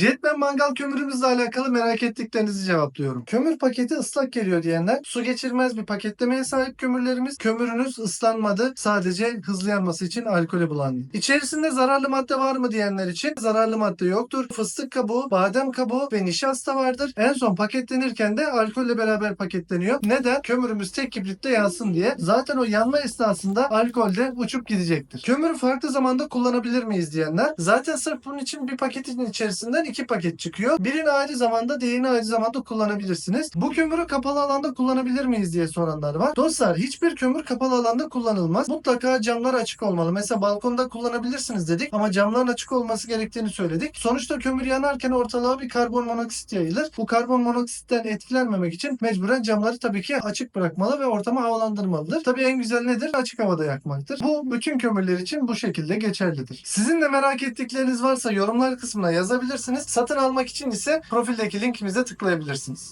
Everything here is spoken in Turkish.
Jetman mangal kömürümüzle alakalı merak ettiklerinizi cevaplıyorum. Kömür paketi ıslak geliyor diyenler su geçirmez bir paketlemeye sahip kömürlerimiz. Kömürünüz ıslanmadı. Sadece hızlı yanması için alkole bulandı. İçerisinde zararlı madde var mı diyenler için zararlı madde yoktur. Fıstık kabuğu, badem kabuğu ve nişasta vardır. En son paketlenirken de alkolle beraber paketleniyor. Neden? Kömürümüz tek kibritte yansın diye. Zaten o yanma esnasında alkol de uçup gidecektir. Kömürü farklı zamanda kullanabilir miyiz diyenler. Zaten sırf bunun için bir paketin içerisinden iki paket çıkıyor. Birini ayrı zamanda diğerini ayrı zamanda kullanabilirsiniz. Bu kömürü kapalı alanda kullanabilir miyiz diye soranlar var. Dostlar hiçbir kömür kapalı alanda kullanılmaz. Mutlaka camlar açık olmalı. Mesela balkonda kullanabilirsiniz dedik ama camların açık olması gerektiğini söyledik. Sonuçta kömür yanarken ortalığa bir karbon monoksit yayılır. Bu karbon monoksitten etkilenmemek için mecburen camları tabii ki açık bırakmalı ve ortamı havalandırmalıdır. Tabii en güzel nedir? Açık havada yakmaktır. Bu bütün kömürler için bu şekilde geçerlidir. Sizin de merak ettikleriniz varsa yorumlar kısmına yazabilirsiniz. Satın almak için ise profildeki linkimize tıklayabilirsiniz.